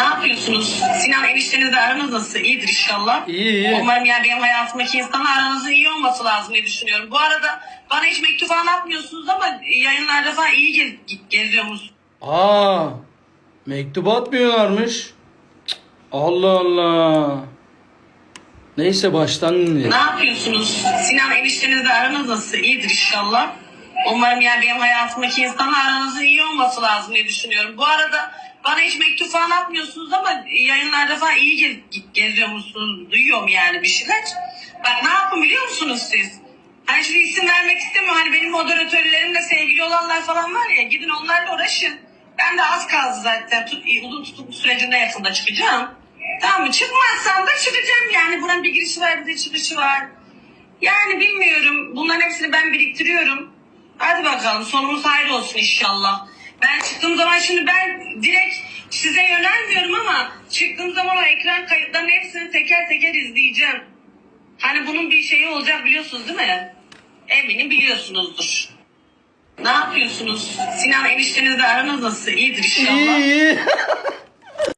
Ne yapıyorsunuz? Sinan eniştenizle aranız nasıl? İyidir inşallah. İyi, iyi. Umarım yani benim hayatımdaki insanla aranızın iyi olması lazım diye düşünüyorum. Bu arada bana hiç mektup falan atmıyorsunuz ama yayınlarda falan iyi gez, geziyorsunuz. Aa, mektup atmıyorlarmış. Allah Allah. Neyse baştan dinleyelim. Ne yapıyorsunuz? Sinan eniştenizle aranız nasıl? İyidir inşallah. Umarım yani benim hayatımdaki insanla aranızın iyi olması lazım diye düşünüyorum. Bu arada bana hiç mektup falan atmıyorsunuz ama yayınlarda falan iyi gez, geziyormuşsunuz. Duyuyorum yani bir şeyler. Bak ne yapın biliyor musunuz siz? Hani şimdi isim vermek istemiyorum. Hani benim moderatörlerimle sevgili olanlar falan var ya. Gidin onlarla uğraşın. Ben de az kaldı zaten. Tut, uzun tutuklu sürecinde yakında çıkacağım. Tamam mı? Çıkmazsam da çıkacağım yani. Buranın bir girişi var bir de çıkışı var. Yani bilmiyorum. Bunların hepsini ben biriktiriyorum. Hadi bakalım sonumuz hayır olsun inşallah. Ben çıktığım zaman şimdi ben direkt size yönelmiyorum ama çıktığım zaman o ekran kayıtlarının hepsini teker teker izleyeceğim. Hani bunun bir şeyi olacak biliyorsunuz değil mi? Eminim biliyorsunuzdur. Ne yapıyorsunuz? Sinan eniştenizle aranız nasıl? İyidir inşallah. İyi.